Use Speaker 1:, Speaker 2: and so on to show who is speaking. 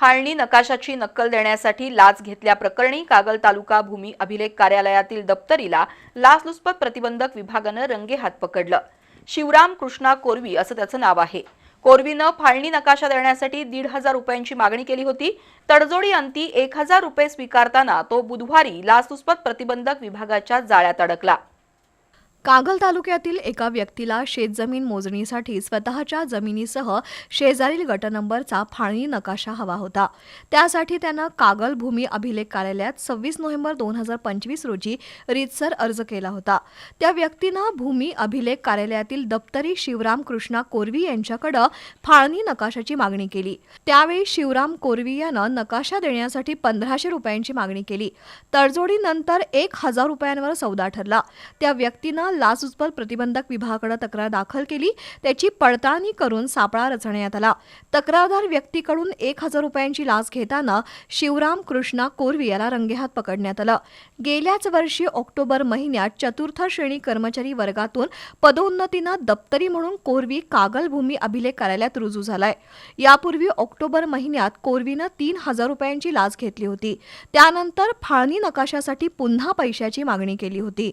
Speaker 1: फाळणी नकाशाची नक्कल देण्यासाठी लाच घेतल्याप्रकरणी कागल तालुका भूमी अभिलेख कार्यालयातील दप्तरीला लाचलुचपत प्रतिबंधक विभागानं रंगेहात पकडलं. शिवराम कृष्णा कोरवी असं त्याचं नाव आहे. कोरवीनं फाळणी नकाशा देण्यासाठी दीड हजार रुपयांची मागणी केली होती. तडजोडी अंती एक हजार रुपये स्वीकारताना तो बुधवारी लाचलुचपत प्रतिबंधक विभागाच्या जाळ्यात अडकला.
Speaker 2: कागल तालुक्यातील एका व्यक्तीला शेतजमीन मोजणीसाठी स्वतःच्या जमिनीसह शेजारील गट नंबरचा फाळणी नकाशा हवा होता. त्यासाठी त्यानं कागल भूमी अभिलेख कार्यालयात सव्वीस नोव्हेंबर दोन हजार पंचवीस रोजी रीतसर अर्ज केला होता. त्या व्यक्तीनं भूमी अभिलेख कार्यालयातील दप्तरी शिवराम कृष्णा कोरवी यांच्याकडं फाळणी नकाशाची मागणी केली. त्यावेळी शिवराम कोरवी यानं नकाशा देण्यासाठी पंधराशे रुपयांची मागणी केली. तडजोडीनंतर एक हजार रुपयांवर सौदा ठरला. त्या व्यक्तीनं लाचलुचपत प्रतिबंधक विभागाकडे तक्रार दाखल केली. त्याची पडताळणी करून सापळा रचण्यात आला. तक्रारदार व्यक्तीकडून एक हजार रुपयांची लाच घेताना शिवराम कृष्णा कोरवी याला रंगेहात पकडण्यात आलं. गेल्याच वर्षी ऑक्टोबर महिन्यात चतुर्थ श्रेणी कर्मचारी वर्गातून पदोन्नतीनं दप्तरी म्हणून कोरवी कागलभूमी अभिलेख कार्यालयात रुजू झालाय. यापूर्वी ऑक्टोबर महिन्यात कोरवीनं तीन हजार रुपयांची लाच घेतली होती. त्यानंतर फाळणी नकाशासाठी पुन्हा पैशाची मागणी केली होती.